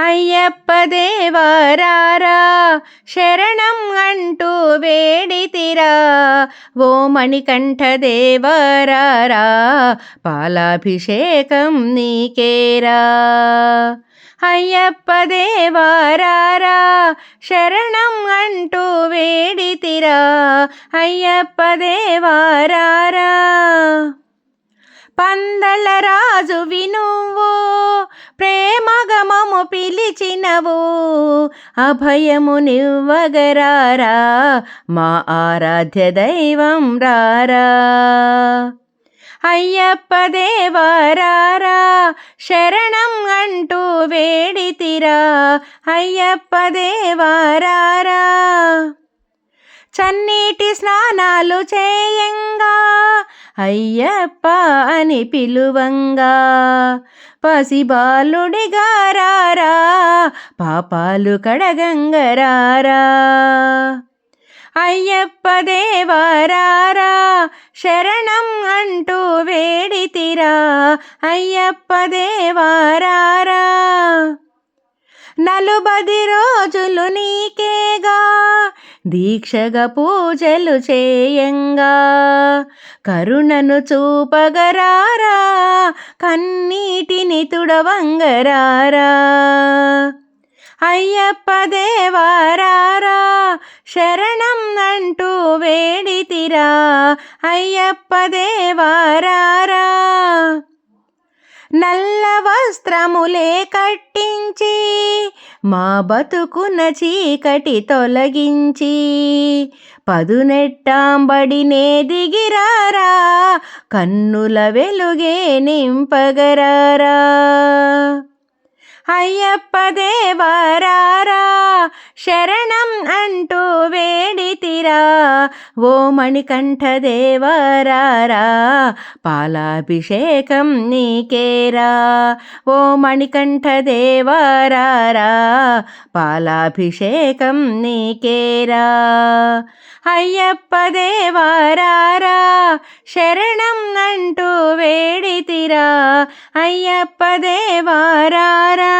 అయ్యప్ప దేవారారా శరణం అంటూ వేడితిరా. ఓ మణికంఠ దేవారారా పాలాభిషేకం నీకేరా. అయ్యప్ప దేవారారా శరణం అంటూ వేడితిరా. అయ్యప్ప దేవారారా పందల రాజు వినువు ప్రేమగమము పిలిచినవు అభయము నివ్వగరారా మా ఆరాధ్య దైవం రారా. అయ్యప్ప దేవారారా శరణం అంటూ వేడితిరా. అయ్యప్ప దేవారారా చన్నీటి స్నానాలు చేయంగా. అయ్యప్ప అని పిలువంగా. పసిబాలుడిగారారా పాపాలు కడగంగరారా. అయ్యప్ప దేవారారా శరణం అంటూ వేడితిరా. అయ్యప్ప దేవారారా. నలుబది రోజులు నీకేగా? దీక్షగా పూజలు చేయంగా. కరుణను చూపగరారా? కన్నీటిని తుడవంగరారా? అయ్యప్ప దేవారారా? శరణం అంటూ వేడితిరా? అయ్యప్ప దేవారా? నల్ల వస్త్రములే కట్టించి మా బతుకున చీకటి తొలగించి పదునెట్టాంబడినే దిగిరారా కన్నుల వెలుగే నింపగరారా. అయ్యప్ప దేవారారా శరణం అంటూ వేడితిరా. ఓ మణికంఠ దేవరారా పాలాభిషేకం నీకేరా. ఓ మణికంఠ దేవరారా పాలాభిషేకం నీకేరా. అయ్యప్ప దేవారారా శరణం అంటూ వేడితిరా అయ్యప్ప దేవారారా